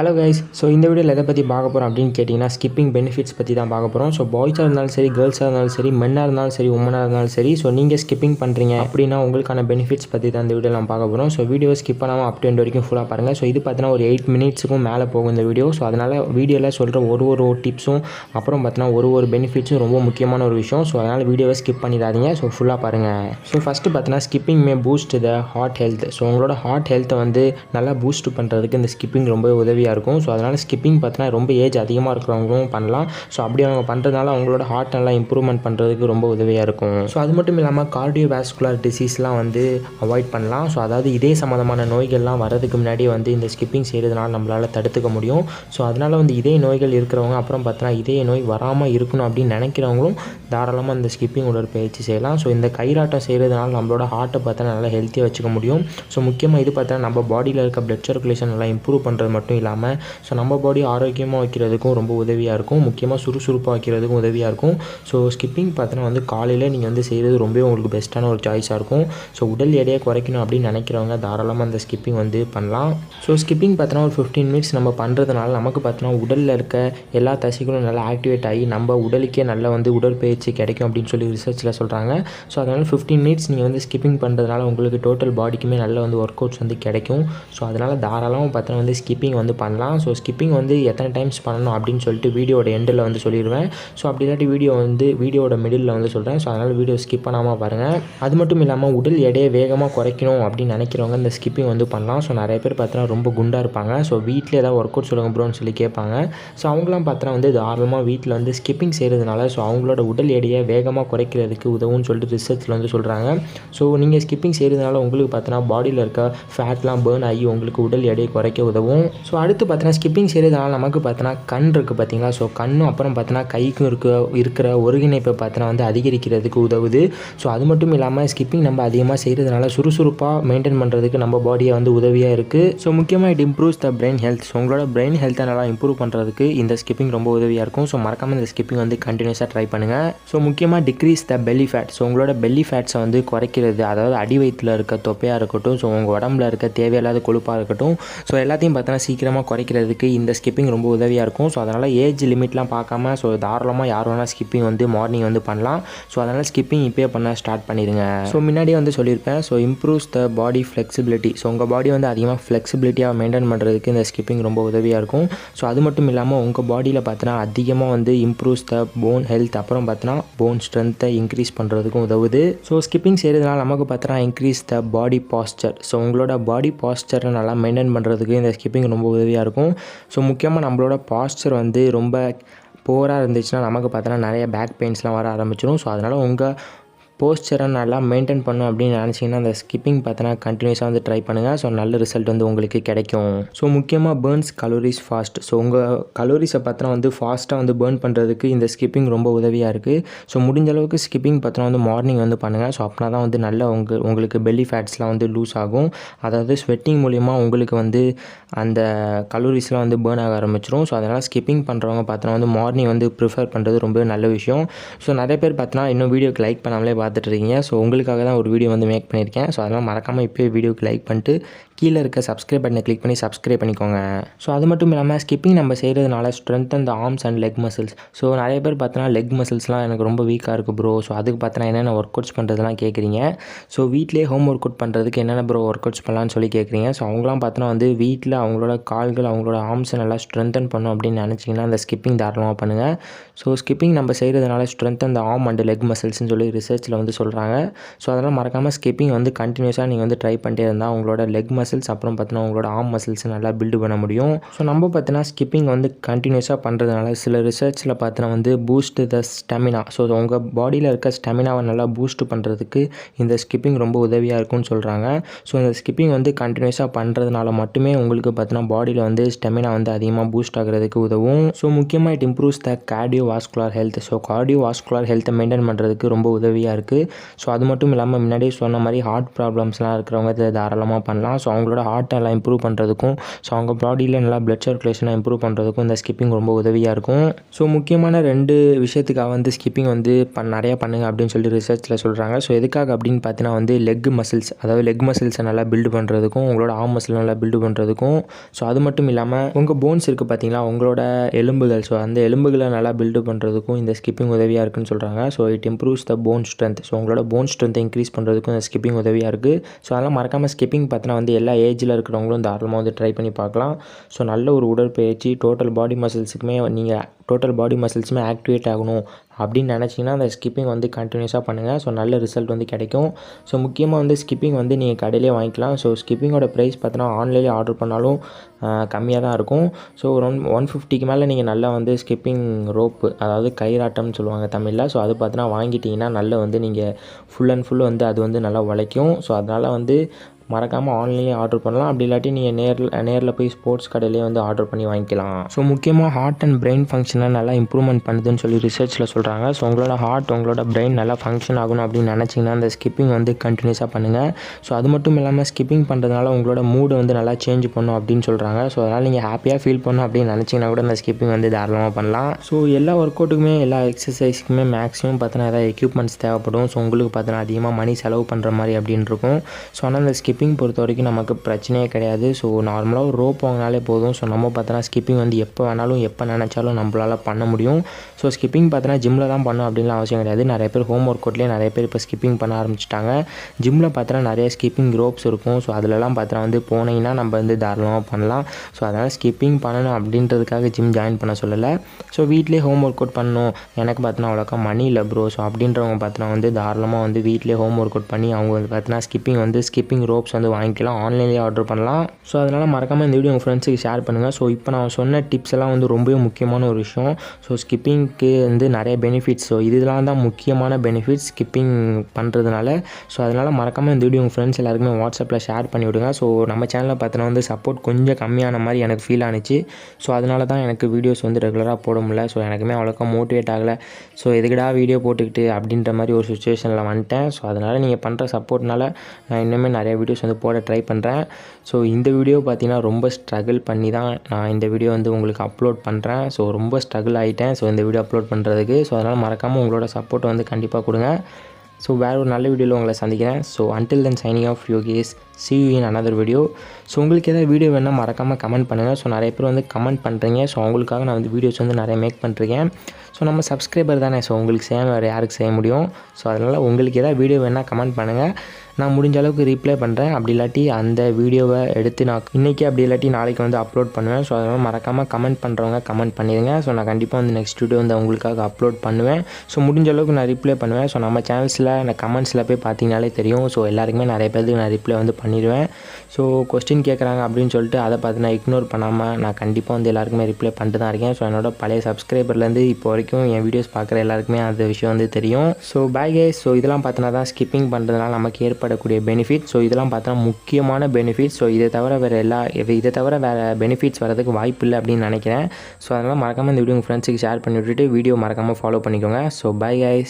Hello guys so இந்த வீடியோவில் எதை பற்றி பார்க்க போகிறோம் அப்படின்னு கேட்டிங்கன்னா ஸ்கிப்பிங் பெனிஃபிட்ஸ் பற்றி தான் பார்க்க போகிறோம் ஸோ பாய்ஸாக இருந்தாலும் சரி கேர்ள்ஸாக இருந்தாலும் சரி மென்னாக இருந்தாலும் சரி உமனாக இருந்தாலும் சரி ஸோ நீங்கள் ஸ்கிப்பிங் பண்ணுறீங்க அப்படின்னா உங்களுக்கான பெனிஃபிட்ஸ் பற்றி தான் இந்த வீடியோ நம்ம பார்க்க போகிறோம் ஸோ வீடியோ ஸ்கிப் பண்ணாமல் அப் டு வரைக்கும் ஃபுல்லாக பாருங்கள் ஸோ இது பார்த்தீங்கன்னா ஒரு எயிட் மினிட்ஸுக்கும் மேலே போகும் இந்த வீடியோ ஸோ அதனால் வீடியோவில் சொல்கிற ஒரு ஒரு டிப்ஸும் அப்புறம் பார்த்தீங்கன்னா ஒரு ஒரு பெனிஃபிட்ஸும் ரொம்ப முக்கியமான ஒரு விஷயம். ஸோ அதனால் வீடியோவை ஸ்கிப் பண்ணிடாதீங்க. ஸோ ஃபுல்லாக பாருங்கள் ஸோ ஃபஸ்ட்டு பார்த்தீங்கன்னா skipping may boost the heart health so உங்களோட ஹார்ட் ஹெல்த்தை வந்து நல்லா பூஸ்ட் பண்ணுறதுக்கு இந்த ஸ்கிப்பிங் ரொம்ப உதவியாக இருக்கும். ஸோ அதனால் ஸ்கிப்பிங் பார்த்தீங்கன்னா ரொம்ப ஏஜ் அதிகமாக இருக்கிறவங்களும் பண்ணலாம். ஸோ அப்படி அவங்க பண்ணுறதுனால அவங்களோட ஹார்ட் நல்லா இம்ப்ரூவ்மெண்ட் பண்ணுறதுக்கு ரொம்ப உதவியாக இருக்கும். ஸோ அது மட்டும் இல்லாமல் கார்டியோ வேஸ்குலர் டிசீஸ்லாம் வந்து அவாய்ட் பண்ணலாம். ஸோ அதாவது இதே சம்மந்தமான நோய்கள்லாம் வரதுக்கு முன்னாடி வந்து இந்த ஸ்கிப்பிங் செய்கிறதுனால நம்மளால் தடுத்துக்க முடியும். ஸோ அதனால் வந்து இதே நோய்கள் இருக்கிறவங்க அப்புறம் பார்த்தீங்கன்னா இதே நோய் வராமல் இருக்கணும் அப்படின்னு நினைக்கிறவங்களும் தாராளமாக இந்த ஸ்கிப்பிங் உடற்பயிற்சி செய்யலாம். ஸோ இந்த கயிறாட்டம் செய்கிறதுனால நம்மளோட ஹார்ட்டை பார்த்தா நல்லா ஹெல்த்தியாக வச்சுக்க முடியும். ஸோ முக்கியமாக இது பார்த்தா நம்ம பாடியில் இருக்க பிளட் சர்க்குலேஷன் நல்லா இம்ப்ரூவ் பண்ணுறது மட்டும் இல்லை இல்லாமல் ஸோ நம்ம பாடி ஆரோக்கியமாக வைக்கிறதுக்கும் ரொம்ப உதவியாக இருக்கும். முக்கியமாக சுறுசுறுப்பாக வைக்கிறதுக்கும் உதவியாக இருக்கும். ஸோ ஸ்கிப்பிங் பார்த்தோன்னா வந்து காலையில் நீங்கள் வந்து செய்கிறது ரொம்பவே உங்களுக்கு பெஸ்ட்டான ஒரு சாய்ஸாக இருக்கும். ஸோ உடல் எடையை குறைக்கணும் அப்படின்னு நினைக்கிறவங்க தாராளமாக அந்த ஸ்கிப்பிங் வந்து பண்ணலாம். ஸோ ஸ்கிப்பிங் பார்த்தோன்னா ஒரு ஃபிஃப்டீன் மினிட்ஸ் நம்ம பண்ணுறதுனால நமக்கு பார்த்தோன்னா உடலில் இருக்க எல்லா தசைகளும் நல்லா ஆக்டிவேட் ஆகி நம்ம உடலுக்கே நல்ல வந்து உடற்பயிற்சி கிடைக்கும் அப்படின்னு சொல்லி ரிசர்ச்சில் சொல்கிறாங்க ஸோ அதனால் ஃபிஃப்டீன் மினிட்ஸ் நீங்கள் வந்து ஸ்கிப்பிங் பண்ணுறதுனால உங்களுக்கு டோட்டல் பாடிக்குமே நல்ல வந்து ஒர்க் அவுட்ஸ் வந்து கிடைக்கும். ஸோ அதனால் தாராளமாக பார்த்தோன்னா வந்து ஸ்கிப்பிங் வந்து பண்ணலாம். ஸோ ஸ்கிப்பிங் வந்து எத்தனை டைம்ஸ் பண்ணணும் அப்படின்னு சொல்லிட்டு வீடியோட எண்டில் வந்து சொல்லிடுவேன். ஸோ அப்படி இல்லாட்டி வீடியோ வந்து வீடியோட மிடில் வந்து சொல்கிறேன் ஸோ அதனால் வீடியோ ஸ்கிப் பண்ணாமல் பாருங்கள் அது மட்டும் இல்லாமல் உடல் எடையை வேகமாக குறைக்கணும் அப்படின்னு நினைக்கிறவங்க இந்த ஸ்கிப்பிங் வந்து பண்ணலாம். ஸோ நிறைய பேர் பார்த்தீங்கன்னா ரொம்ப குண்டாக இருப்பாங்க. ஸோ வீட்டில் ஏதாவது ஒர்க் அவுட் சொல்லுங்கள் ப்ரோன்னு சொல்லி கேட்பாங்க. ஸோ அவங்களாம் பார்த்தோன்னா வந்து தாராளமாக வீட்டில் வந்து ஸ்கிப்பிங் செய்கிறதுனால ஸோ அவங்களோட உடல் எடையை வேகமாக குறைக்கிறதுக்கு உதவும்னு சொல்லிட்டு ரிசர்ச்சில் வந்து சொல்கிறாங்க ஸோ நீங்கள் ஸ்கிப்பிங் செய்கிறதுனால உங்களுக்கு பார்த்தோன்னா பாடியில் இருக்க ஃபேட்லாம் பேர்ன் ஆகி உங்களுக்கு உடல் எடையை குறைக்க உதவும். ஸோ அடுத்து அடுத்து பார்த்தோன்னா ஸ்கிப்பிங் செய்கிறதுனால நமக்கு பார்த்தோன்னா கண் இருக்குது பார்த்தீங்களா? ஸோ கண்ணும் அப்புறம் பார்த்தோன்னா கைக்கும் இருக்க இருக்கிற ஒருங்கிணைப்பை பார்த்தோன்னா வந்து அதிகரிக்கிறதுக்கு உதவுது. ஸோ அது மட்டும் இல்லாமல் ஸ்கிப்பிங் நம்ம அதிகமாக செய்கிறதுனால சுறுசுறுப்பாக மெயின்டைன் பண்ணுறதுக்கு நம்ம பாடியை வந்து உதவியாக இருக்குது ஸோ முக்கியமாக it improves the brain health so உங்களோட பிரெயின் ஹெல்த்தை நல்லா இம்ப்ரூவ் பண்ணுறதுக்கு இந்த ஸ்கிப்பிங் ரொம்ப உதவியாக இருக்கும். ஸோ மறக்காமல் இந்த ஸ்கிப்பிங் வந்து கண்டினியூஸாக ட்ரை பண்ணுங்கள் ஸோ முக்கியமாக decrease the belly fat so உங்களோட பெல்லி ஃபேட்ஸை வந்து குறைக்கிறது அதாவது அடி வயிற்றில் இருக்க தொப்பையாக இருக்கட்டும் ஸோ உங்கள் உடம்புல இருக்க தேவையில்லாத கொழுப்பாக இருக்கட்டும். ஸோ எல்லாத்தையும் பார்த்தோன்னா சீக்கிரமாக குறைக்கிறதுக்கு இந்த ஸ்கிப்பிங் ரொம்ப உதவியாக இருக்கும். ஸோ அதனால் ஏஜ் லிமிட்லாம் பார்க்காம ஸோ தாராளமாக யார் வேணால் ஸ்கிப்பிங் வந்து மார்னிங் வந்து பண்ணலாம். ஸோ அதனால் ஸ்கிப்பிங் இப்போயே பண்ண ஸ்டார்ட் பண்ணிடுங்க. ஸோ முன்னாடியே வந்து சொல்லியிருப்பேன் so improves the body flexibility so உங்கள் பாடி வந்து அதிகமாக ஃப்ளெக்சிபிலிட்டியாக மெயின்டைன் பண்ணுறதுக்கு இந்த ஸ்கிப்பிங் ரொம்ப உதவியாக இருக்கும். ஸோ அது மட்டும் இல்லாமல் உங்கள் பாடியில் பார்த்தோன்னா அதிகமாக வந்து இம்ப்ரூவ்ஸ் த போன் ஹெல்த் அப்புறம் பார்த்தீங்கன்னா போன் ஸ்ட்ரென்த்தை இன்க்ரீஸ் பண்ணுறதுக்கும் உதவுது. ஸோ ஸ்கிப்பிங் செய்கிறதுனால நமக்கு பார்த்தோன்னா increase the body posture so உங்களோட பாடி பாஸ்டரை நல்லா மெயின்டைன் பண்ணுறதுக்கு இந்த ஸ்கிப்பிங் ரொம்ப உதவி உதவியாக இருக்கும். ஸோ முக்கியமாக நம்மளோட பாஸ்டர் வந்து ரொம்ப போராக இருந்துச்சுன்னா நமக்கு பார்த்தோன்னா நிறைய பேக் பெயின்ஸ்லாம் வர ஆரம்பிச்சிடும் ஸோ அதனால் உங்கள் போஸ்டரை நல்லா மெயின்டைன் பண்ணும் அப்படின்னு நினச்சிங்கன்னா அந்த ஸ்கிப்பிங் பார்த்தினா கண்டினியூஸாக வந்து ட்ரை பண்ணுங்கள் ஸோ நல்ல ரிசல்ட் வந்து உங்களுக்கு கிடைக்கும். ஸோ முக்கியமாக பேர்ன்ஸ் கலோரிஸ் ஃபாஸ்ட் ஸோ உங்கள் கலோரிஸை பார்த்தனா வந்து ஃபாஸ்ட்டாக வந்து பேர்ன் பண்ணுறதுக்கு இந்த ஸ்கிப்பிங் ரொம்ப உதவியாக இருக்குது ஸோ முடிஞ்ச அளவுக்கு ஸ்கிப்பிங் பார்த்தோன்னா வந்து மார்னிங் வந்து பண்ணுங்கள் ஸோ அப்படின்னா தான் வந்து நல்ல உங்கள் உங்களுக்கு பெல்லி ஃபேட்ஸ்லாம் வந்து லூஸ் ஆகும். அதாவது ஸ்வெட்டிங் மூலிமா உங்களுக்கு வந்து அந்த கலோரிஸ்லாம் வந்து பேர்ன் ஆக ஆரம்பிச்சிடும் ஸோ அதனால் ஸ்கிப்பிங் பண்ணுறவங்க பார்த்தோன்னா வந்து மார்னிங் வந்து ப்ரிஃபர் பண்ணுறது ரொம்ப நல்ல விஷயம். ஸோ நிறைய பேர் பார்த்தோன்னா இன்னும் வீடியோக்கு லைக் பண்ணாமலே பார்த்து பார்த்துட்ருக்கீங்க. ஸோ உங்களுக்காக தான் ஒரு வீடியோ வந்து மேக் பண்ணியிருக்கேன். ஸோ அதனால் மறக்காமல் இப்போயே வீடியோக்கு லைக் பண்ணிட்டு கீழே இருக்க சப்ஸ்கிரைப் பட்டனை கிளிக் பண்ணி சப்ஸ்கிரைப் பண்ணிக்கோங்க. ஸோ அது மட்டும் இல்லாமல் ஸ்கிப்பிங் நம்ம செய்கிறதுனால ஸ்ட்ரென்த் அந்த arms and leg muscles so நிறைய பேர் பார்த்தோன்னா லெக் மசில்ஸ்லாம் எனக்கு ரொம்ப வீக்காக இருக்குது ப்ரோ ஸோ அதுக்கு பார்த்தோன்னா என்னென்ன ஒர்க் அவுட்ஸ் பண்ணுறதுலாம் கேட்குறீங்க ஸோ வீட்டிலே ஹோம் ஒர்க் அவுட் பண்ணுறதுக்கு என்னென்ன ப்ரோ ஒர்க் அவுட்ஸ் பண்ணலான்னு சொல்லி கேட்குறீங்க ஸோ அவங்களாம் பார்த்தோன்னா வந்து வீட்டில் அவங்களோட கால்கள் அவங்களோட ஆர்ம்ஸை நல்லா ஸ்ட்ரென்தன் பண்ணும் அப்படின்னு நினச்சிங்கன்னா அந்த ஸ்கிப்பிங் தாராளமாக பண்ணுங்கள் ஸோ ஸ்கிப்பிங் நம்ம செய்கிறதுனால ஸ்ட்ரென்த் அந்த ஆர்ம் அண்ட் லெக் மசில்ஸ்னு சொல்லி ரிசர்ச்சில் வந்து சொல்கிறாங்க ஸோ அதனால் மறக்காமல் ஸ்கிப்பிங் வந்து கண்டினியூஸாக நீங்கள் வந்து ட்ரை பண்ணிட்டே இருந்தால் உங்களோட லெக் மசில்ஸ் அப்புறம் பார்த்தீங்கன்னா உங்களோட ஆர்ம் மசில்ஸ் நல்லா பில்டு பண்ண முடியும். ஸோ நம்ம பார்த்தீங்கன்னா ஸ்கிப்பிங் வந்து கண்டினியூஸாக பண்ணுறதுனால சில ரிசர்ச்சில் பார்த்தீங்கன்னா வந்து பூஸ்ட் த ஸ்டெமினா ஸோ உங்கள் பாடியில் இருக்க ஸ்டெமினாவை நல்லா பூஸ்ட் பண்ணுறதுக்கு இந்த ஸ்கிப்பிங் ரொம்ப உதவியாக இருக்கும்னு சொல்கிறாங்க ஸோ இந்த ஸ்கிப்பிங் வந்து கண்டினியூஸாக பண்ணுறதுனால மட்டுமே உங்களுக்கு பார்த்தீங்கன்னா பாடியில் வந்து ஸ்டெமினா வந்து அதிகமாக பூஸ்ட் ஆகிறதுக்கு உதவும். ஸோ முக்கியமாக it improves the cardiovascular health so cardiovascular ஹெல்த்தை மெயின்டைன் பண்ணுறதுக்கு ரொம்ப உதவியாக இருக்குது ஸோ அது மட்டும் இல்லாமல் முன்னாடியே சொன்ன மாதிரி ஹார்ட் ப்ராப்ளம்ஸ்லாம் இருக்கிறவங்க இதை தாராளமாக பண்ணலாம். ஸோ அவங்களோட ஹார்ட்டை எல்லாம் இம்ப்ரூவ் பண்ணுறதுக்கும் ஸோ அவங்க பாடியில் நல்லா பிளட் சர்க்குலேஷனை இம்ப்ரூவ் பண்ணுறதுக்கும் இந்த ஸ்கிப்பிங் ரொம்ப உதவியாக இருக்கும். ஸோ முக்கியமான ரெண்டு விஷயத்துக்காக வந்து ஸ்கிப்பிங் வந்து பண் நிறையா பண்ணுங்க அப்படின்னு சொல்லி ரிசர்ச்சில் சொல்கிறாங்க ஸோ எதுக்காக அப்படின்னு பார்த்தீங்கன்னா வந்து லெக் மசில்ஸ் அதாவது லெக் மசில்ஸை நல்லா பில்டு பண்ணுறதுக்கும் உங்களோட ஆம் மசில் நல்லா பில்டு பண்ணுறதுக்கும் ஸோ அது மட்டும் இல்லாமல் உங்கள் போன்ஸ் இருக்குது பார்த்தீங்களா உங்களோட எலும்புகள் ஸோ அந்த எலும்புகளை நல்லா பில்டு பண்ணுறதுக்கும் இந்த ஸ்கிப்பிங் உதவியாக இருக்குன்னு சொல்கிறாங்க so it improves the bone strength so உங்களோட போன் ஸ்ட்ரென்த்தை இன்க்ரீஸ் பண்ணுறதுக்கும் இந்த ஸ்கிப்பிங் உதவியாக இருக்குது ஸோ அதெல்லாம் மறக்காமல் ஸ்கிப்பிங் பார்த்தீங்கன்னா வந்து எல்லா ஏஜில் இருக்கிறவங்களும் தாராளமாக வந்து ட்ரை பண்ணி பார்க்கலாம். ஸோ நல்ல ஒரு உடற்பயிற்சி டோட்டல் பாடி மசில்ஸுக்குமே நீங்கள் டோட்டல் பாடி மசில்ஸுமே ஆக்டிவேட் ஆகணும் அப்படின்னு நினச்சிங்கன்னா அந்த ஸ்கிப்பிங் வந்து கண்டினியூஸாக பண்ணுங்கள் ஸோ நல்ல ரிசல்ட் வந்து கிடைக்கும். ஸோ முக்கியமாக வந்து ஸ்கிப்பிங் வந்து நீங்கள் கடையிலே வாங்கிக்கலாம். ஸோ ஸ்கிப்பிங்கோட ப்ரைஸ் பார்த்தோன்னா ஆன்லைனில் ஆர்டர் பண்ணாலும் கம்மியாக தான் இருக்கும். ஸோ ஒரு ஒன் ஒன் ஃபிஃப்டிக்கு மேலே நீங்கள் நல்லா வந்து ஸ்கிப்பிங் ரோப்பு அதாவது கயிறாட்டம்னு சொல்லுவாங்க தமிழில். ஸோ அது பார்த்தோன்னா வாங்கிட்டிங்கன்னா நல்ல வந்து நீங்கள் ஃபுல் அண்ட் ஃபுல் வந்து அது வந்து நல்லா உழைக்கும். ஸோ அதனால் வந்து மறக்காமல் ஆன்லைன்லேயே ஆர்டர் பண்ணலாம். அப்படி இல்லாட்டி நீங்கள் நேரில் நேரில் போய் ஸ்போர்ட்ஸ் கடையிலே வந்து ஆர்டர் பண்ணி வாங்கிக்கலாம். ஸோ முக்கியமாக ஹார்ட் அண்ட் பிரெயின் ஃபங்க்ஷனை நல்லா இம்ப்ரூவ்மெண்ட் பண்ணுதுன்னு சொல்லி ரிசர்ச்சில் சொல்கிறாங்க ஸோ உங்களோட ஹார்ட் உங்களோட பிரெயின் நல்லா ஃபங்க்ஷன் ஆகணும் அப்படின்னு நினச்சிங்கன்னா அந்த ஸ்கிப்பிங் வந்து கண்டினியூஸாக பண்ணுங்கள் ஸோ அது மட்டும் இல்லாமல் ஸ்கிப்பிங் பண்ணுறதுனால உங்களோட மூடு வந்து நல்லா சேஞ்ச் பண்ணும் அப்படின்னு சொல்கிறாங்க ஸோ அதனால் நீங்கள் ஹாப்பியாக ஃபீல் பண்ணும் அப்படின்னு நினச்சிங்கன்னா கூட அந்த ஸ்கிப்பிங் வந்து தாராளமாக பண்ணலாம். ஸோ எல்லா ஒர்க் அவுட்டுக்குமே எல்லா எக்ஸசைஸ்க்குமே மேக்ஸிமம் பார்த்தீங்கன்னா ஏதாவது எக்யூப்மெண்ட்ஸ் தேவைப்படும். ஸோ உங்களுக்கு பார்த்தீங்கன்னா அதிகமாக மணி செலவு பண்ணுற மாதிரி அப்படின்னு இருக்கும். ஸோ ஆனால் அந்த ஸ்கிப் ஸ்கிப்பிங் பொறுத்த வரைக்கும் நமக்கு பிரச்சனையே கிடையாது. ஸோ நார்மலாக ஒரு ரோப் வாங்கினாலே போதும். ஸோ நம்ம பார்த்தோன்னா ஸ்கிப்பிங் வந்து எப்போ வேணாலும் எப்போ நினச்சாலும் நம்மளால் பண்ண முடியும். ஸோ ஸ்கிப்பிங் பார்த்தோன்னா ஜிம்மில் தான் பண்ணணும் அப்படின்லாம் அவசியம் கிடையாது. நிறைய பேர் ஹோம் ஒர்க் அவுட்லேயே நிறைய பேர் இப்போ ஸ்கிப்பிங் பண்ண ஆரம்பிச்சிட்டாங்க. ஜிம்மில் பார்த்தோன்னா நிறைய ஸ்கிப்பிங் ரோப்ஸ் இருக்கும். ஸோ அதிலலாம் பார்த்தோன்னா வந்து போனீங்கன்னா நம்ம வந்து தாராளமாக பண்ணலாம். ஸோ அதனால் ஸ்கிப்பிங் பண்ணணும் அப்படின்றதுக்காக ஜிம் ஜாயின் பண்ண சொல்லலை. ஸோ வீட்லேயே ஹோம் ஒர்க் அவுட் பண்ணணும். எனக்கு பார்த்தோன்னா அவ்வளோக்கா மணி இல்லை ப்ரோ ஸோ அப்படின்றவங்க பார்த்தோன்னா வந்து தாராளமாக வந்து வீட்லேயே ஹோம் ஒர்க் அவுட் பண்ணி அவங்க வந்து பார்த்தோன்னா ஸ்கிப்பிங் வந்து ஸ்கிப்பிங் ரோப்ஸ் வந்து வாங்கிக்கலாம். ஆன்லைன்லேயே ஆர்டர் பண்ணலாம். ஸோ அதனால் மறக்காமல் இந்த வீடியோ உங்கள் ஃப்ரெண்ட்ஸுக்கு ஷேர் பண்ணுங்கள் ஸோ இப்போ நான் சொன்ன டிப்ஸ் எல்லாம் வந்து ரொம்பவே முக்கியமான ஒரு விஷயம். ஸோ ஸ்கிப்பிங்க்கு வந்து நிறைய பெனிஃபிட்ஸ் ஸோ இதெல்லாம் தான் முக்கியமான பெனிஃபிட்ஸ் ஸ்கிப்பிங் பண்ணுறதுனால ஸோ அதனால் மறக்காமல் இந்த வீடியோ உங்கள் ஃப்ரெண்ட்ஸ் எல்லாருக்குமே வாட்ஸ்அப்பில் ஷேர் பண்ணி விடுங்க. ஸோ நம்ம சேனலில் பார்த்தோன்னா வந்து சப்போர்ட் கொஞ்சம் கம்மியான மாதிரி எனக்கு ஃபீல் ஆனிச்சு. ஸோ அதனால தான் எனக்கு வீடியோஸ் வந்து ரெகுலராக போட முடியல. ஸோ எனக்குமே அவ்வளோக்கா மோட்டிவேட் ஆகலை. ஸோ எதுக்குடா வீடியோ போட்டுக்கிட்டு அப்படின்ற மாதிரி ஒரு சுச்சுவேஷனில் வந்துட்டேன். ஸோ அதனால் நீங்கள் பண்ணுற சப்போர்ட்னால நான் இன்னுமே நிறைய வீடியோஸ் வந்து போட ட்ரை பண்ணுறேன் ஸோ இந்த வீடியோ பார்த்தீங்கன்னா ரொம்ப ஸ்ட்ரகிள் பண்ணி தான் நான் இந்த வீடியோ வந்து உங்களுக்கு அப்லோட் பண்ணுறேன் ஸோ ரொம்ப ஸ்ட்ரகிள் ஆகிட்டேன் ஸோ இந்த வீடியோ அப்லோட் பண்ணுறதுக்கு ஸோ அதனால் மறக்காமல் உங்களோட சப்போர்ட் வந்து கண்டிப்பாக கொடுங்க. ஸோ வேறு ஒரு நல்ல வீடியோவில் உங்களை சந்திக்கிறேன். So until then signing off Yogesh see you in another video so உங்களுக்கு எதாவது வீடியோ வேணால் மறக்காமல் கமெண்ட் பண்ணுங்கள் ஸோ நிறைய பேர் வந்து கமெண்ட் பண்ணுறீங்க ஸோ அவங்களுக்காக நான் வந்து வீடியோஸ் வந்து நிறைய மேக் பண்ணுறேன் ஸோ நம்ம சப்ஸ்கிரைபர் தானே. ஸோ உங்களுக்கு செய்ய வேறு யாருக்கு செய்ய முடியும்? ஸோ அதனால் உங்களுக்கு எதாவது வீடியோ வேணால் கமெண்ட் பண்ணுங்கள் நான் முடிஞ்ச அளவுக்கு ரீப்ளை பண்ணுறேன் அப்படி இல்லாட்டி அந்த வீடியோவை எடுத்து நான் இன்றைக்கி அப்படி இல்லாட்டி நாளைக்கு வந்து அப்லோட் பண்ணுவேன். ஸோ அதனால் மறக்காமல் கமெண்ட் பண்ணுறவங்க கமெண்ட் பண்ணிடுங்க. ஸோ நான் கண்டிப்பாக வந்து நெக்ஸ்ட் வீடியோ வந்து உங்களுக்காக அப்லோட் பண்ணுவேன். ஸோ முடிஞ்ச அளவுக்கு நான் ரிப்ளை பண்ணுவேன். ஸோ நம்ம சேனல்ஸில் அந்த கமெண்ட்ஸில் போய் பார்த்தீங்கனாலே தெரியும். ஸோ எல்லாருக்குமே நிறைய பேருக்கு நான் ரிப்ளை வந்து பண்ணிடுவேன். ஸோ கொஸ்டின் கேட்குறாங்க அப்படின்னு சொல்லிட்டு அதை பார்த்து நான் இக்னோர் பண்ணாமல் நான் கண்டிப்பாக வந்து எல்லாருக்குமே ரிப்ளை பண்ணிட்டு தான் இருக்கேன். ஸோ என்னோட பழைய சப்ஸ்கிரைபர்லேருந்து இப்போ வரைக்கும் என் வீடியோஸ் பார்க்குற எல்லாருக்குமே அந்த விஷயம் வந்து தெரியும். ஸோ பேக் ஸோ இதெல்லாம் பார்த்தோன்னா தான் ஸ்கிப்பிங் பண்ணுறதுனால நமக்கு ஏற்படக்கூடிய பெனிஃபிட் ஸோ இதெல்லாம் பார்த்தோன்னா முக்கியமான பெனிஃபிட் ஸோ இதை தவிர வேறு எல்லா இதை தவிர வேறு பெனிஃபிட்ஸ் வரதுக்கு வாய்ப்பு இல்லை அப்படின்னு நினைக்கிறேன். ஸோ அதனால் மறக்காமல் இந்த வீடியோ உங்கள் ஃப்ரெண்ட்ஸுக்கு ஷேர் பண்ணி விட்டுட்டு வீடியோ மறக்காமல் ஃபாலோ பண்ணிக்கோங்க. So bye guys